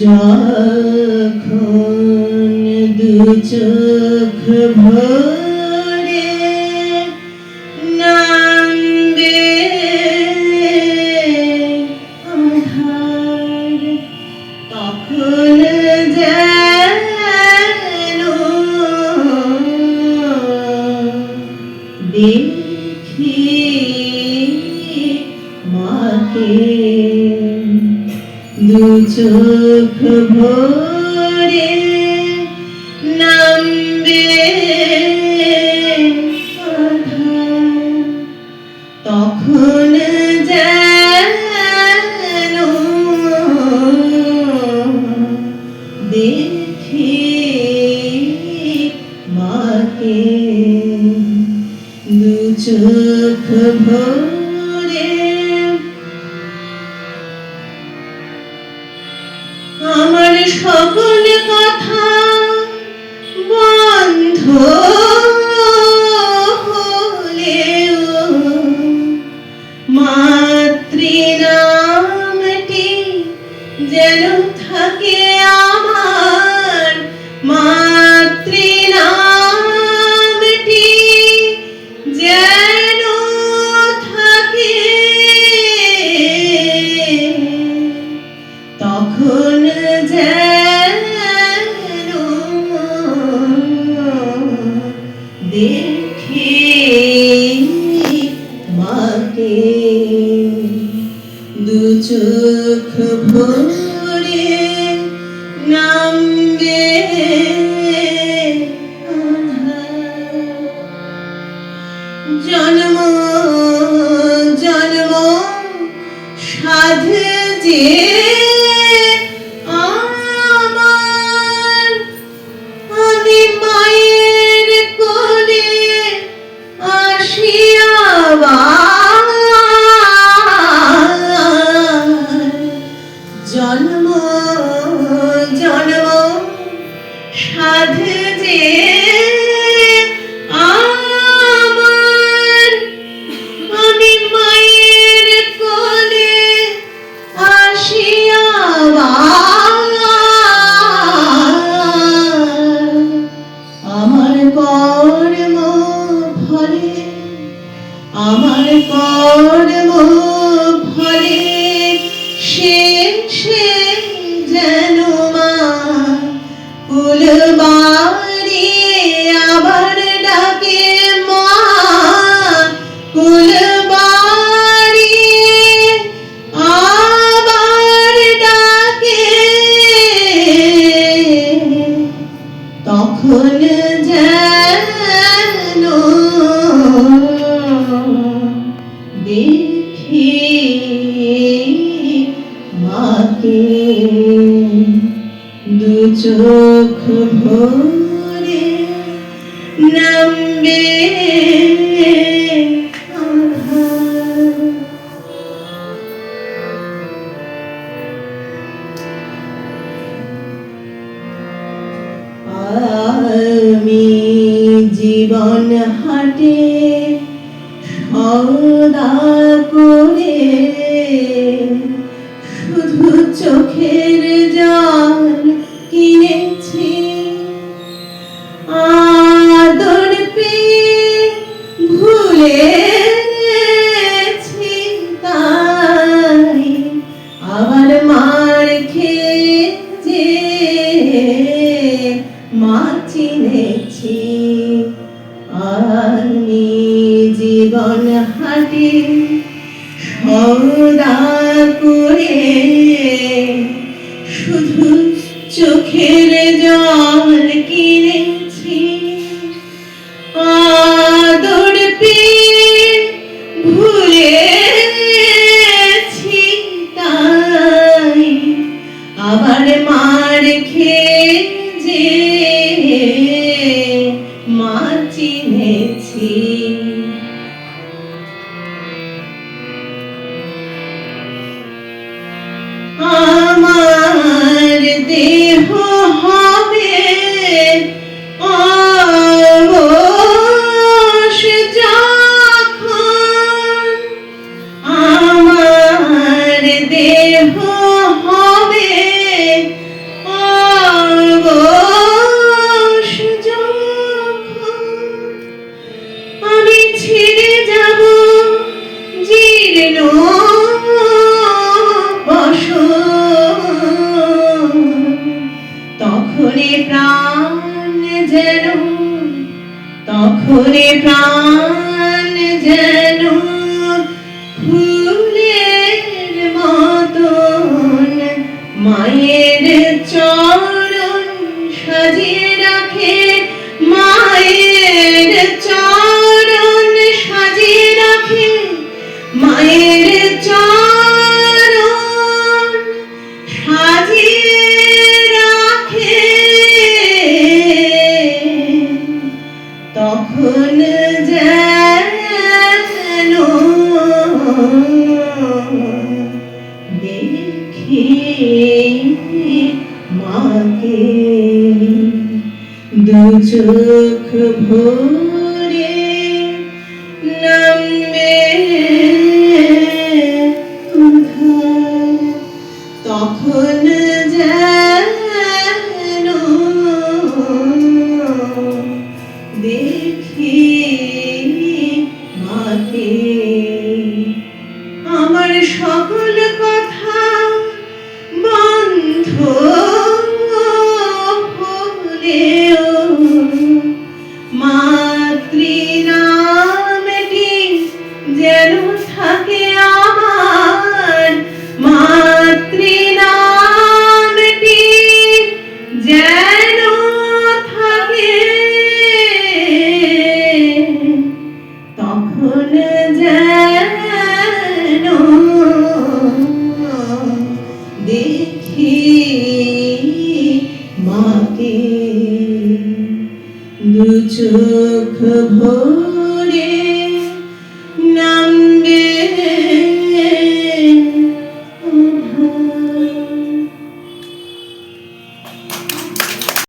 যখন দু চোখ ভরে দু চোখ ভরে নামবে সকল কথা বন্ধ হলেও মাতৃনামটি যেন দু চোখ ভরে নামবে জন্ম জন্ম সাধে যে আমার কর্ম চোখ ভরে নামবে আমি জীবন হাটে সদা করে শুধু চোখের জল মা চিনেছি আমি জীবন হাটে সদা করে শুধু চোখের জল কিনেছি। আদর পেয়ে ভুলেছি তাই আবার মার খেয়ে হে মা চিনেছি আমার দেহ হবে আমার দেহ প্রাণ যেন ফুলের মতন মায়ের চরণ সাজিয়ে রাখে মায়ের চরণ সাজিয়ে রাখে মায়ের চরণ দেখি মাকে দু চোখ ভরে Trina. দু চোখ ভরে